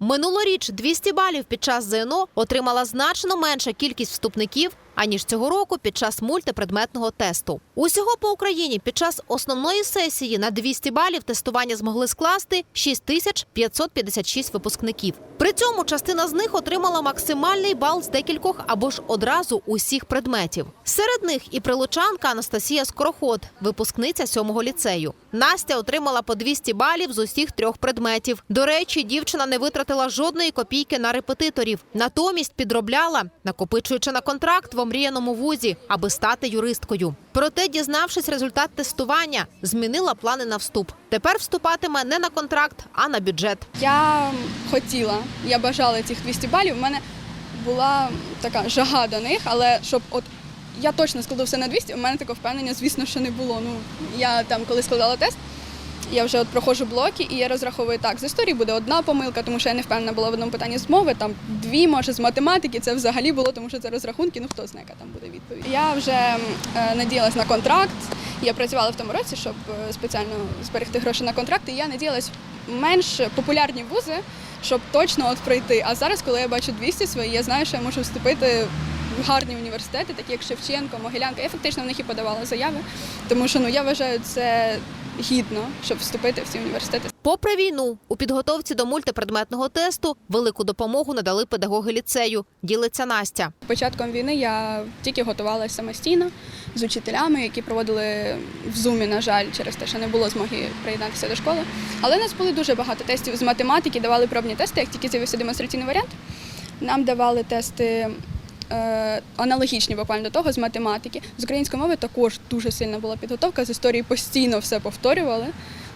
Минулоріч 200 балів під час ЗНО отримала значно менша кількість вступників, аніж цього року під час мультипредметного тесту. Усього по Україні під час основної сесії на 200 балів тестування змогли скласти 6556 випускників. При цьому частина з них отримала максимальний бал з декількох або ж одразу усіх предметів. Серед них і прилучанка Анастасія Скороход, випускниця сьомого ліцею. Настя отримала по 200 балів з усіх трьох предметів. До речі, дівчина не витратила жодної копійки на репетиторів. Натомість підробляла, накопичуючи на контракт в омріяному вузі, аби стати юристкою. Проте, дізнавшись результат тестування, змінила плани на вступ. Тепер вступатиме не на контракт, а на бюджет. Я хотіла, я бажала цих 200 балів. У мене була така жага до них, але щоб от я точно складу все на 200, у мене такого впевнення, звісно, що не було. Ну я там, коли складала тест, я вже от проходжу блоки, і я розраховую так. З історії буде одна помилка, тому що я не впевнена була в одному питанні з мови, там дві, може, з математики. Це взагалі було, тому що це розрахунки. Ну хто знає, яка там буде відповідь. Я вже е, надіялась на контракт. Я працювала в тому році, щоб е, спеціально зберегти гроші на контракт. І я надіялась менш популярні вузи, щоб точно от пройти. А зараз, коли я бачу 200 свої, я знаю, що я можу вступити гарні університети, такі як Шевченко, Могилянка. Я фактично в них і подавала заяви, тому що ну я вважаю це гідно, щоб вступити в ці університети. Попри війну, у підготовці до мультипредметного тесту велику допомогу надали педагоги ліцею. Ділиться Настя. Початком війни я тільки готувалася самостійно з учителями, які проводили в зумі, на жаль, через те, що не було змоги приєднатися до школи. Але у нас були дуже багато тестів з математики, давали пробні тести, як тільки з'явився демонстраційний варіант. Нам давали тести аналогічні буквально до того з математики. З української мови також дуже сильна була підготовка, з історії постійно все повторювали.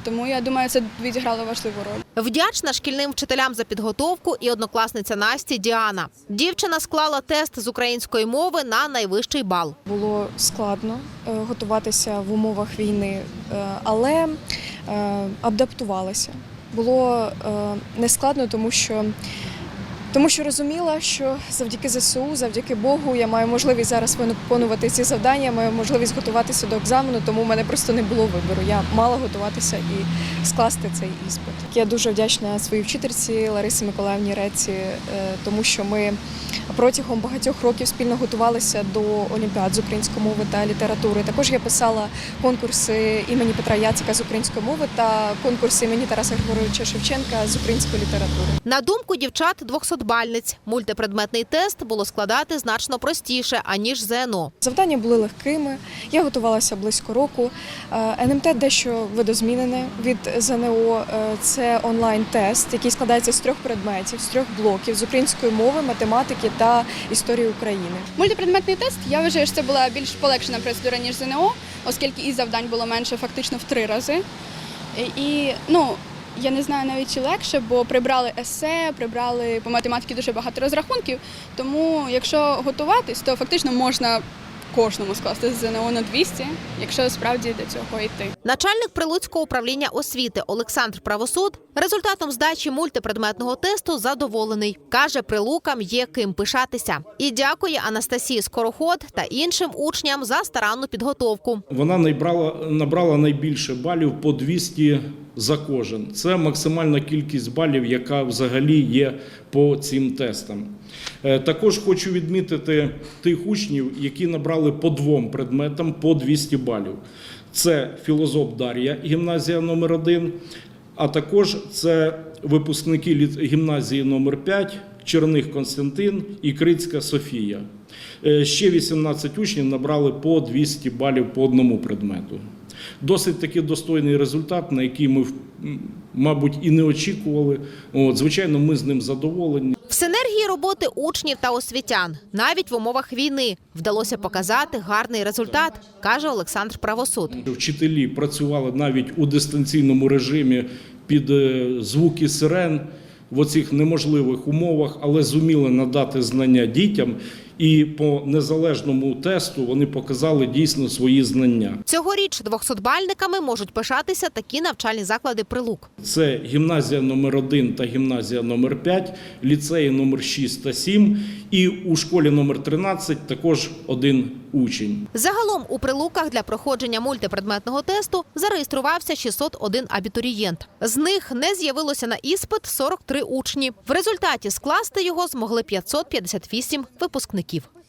Тому я думаю, це відіграло важливу роль. Вдячна шкільним вчителям за підготовку і однокласниця Насті Діана. Дівчина склала тест з української мови на найвищий бал. Було складно е, готуватися в умовах війни, е, але е, адаптувалася. Було е, нескладно, тому що, тому що розуміла, що завдяки ЗСУ, завдяки Богу, я маю можливість зараз виконувати ці завдання, маю можливість готуватися до екзамену, тому в мене просто не було вибору. Я мала готуватися і скласти цей іспит. Я дуже вдячна своїй вчительці Ларисі Миколаївні Реці, е, тому що ми протягом багатьох років спільно готувалися до олімпіад з української мови та літератури. Також я писала конкурси імені Петра Яцика з української мови та конкурси імені Тараса Григоровича Шевченка з української літератури. На думку дівчат 200-бальниць, мультипредметний тест було складати значно простіше аніж ЗНО. Завдання були легкими. Я готувалася близько року. Е, НМТ дещо видозмінене від ЗНО. Е, Це онлайн-тест, який складається з трьох предметів, з трьох блоків з української мови, математики та історії України. Мультипредметний тест, я вважаю, що це була більш полегшена процедура, ніж ЗНО, оскільки і завдань було менше фактично в три рази. І- ну, я не знаю навіть чи легше, бо прибрали есе, прибрали по математиці дуже багато розрахунків. Тому якщо готуватись, то фактично можна кожному скласти з ЗНО на 200, якщо справді до цього йти. Начальник Прилуцького управління освіти Олександр Правосуд результатом здачі мультипредметного тесту задоволений. Каже, прилукам є ким пишатися. І дякує Анастасії Скороход та іншим учням за старанну підготовку. Вона набрала, набрала найбільше балів по 200 за кожен. Це максимальна кількість балів, яка взагалі є по цим тестам. Е, Також хочу відмітити тих учнів, які набрали по двом предметам по 200 балів. Це філозоф Дар'я, гімназія номер 1 а також це випускники гімназії номер 5 Черних Константин і Крицька Софія. Е, Ще 18 учнів набрали по 200 балів по одному предмету. Досить таки достойний результат, на який ми, мабуть, і не очікували. От, звичайно, ми з ним задоволені. В синергії роботи учнів та освітян навіть в умовах війни вдалося показати гарний результат, каже Олександр Правосуд. Вчителі працювали навіть у дистанційному режимі під е, звуки сирен в оцих неможливих умовах, але зуміли надати знання дітям. І по незалежному тесту вони показали дійсно свої знання. Цьогоріч 200-бальниками можуть пишатися такі навчальні заклади прилук. Це гімназія номер 1 та гімназія номер 5, ліцеї номер 6 та 7, і у школі номер 13 також один учень. Загалом у прилуках для проходження мультипредметного тесту зареєструвався 601 абітурієнт. З них не з'явилося на іспит 43 учні. В результаті скласти його змогли 558 випускників представників.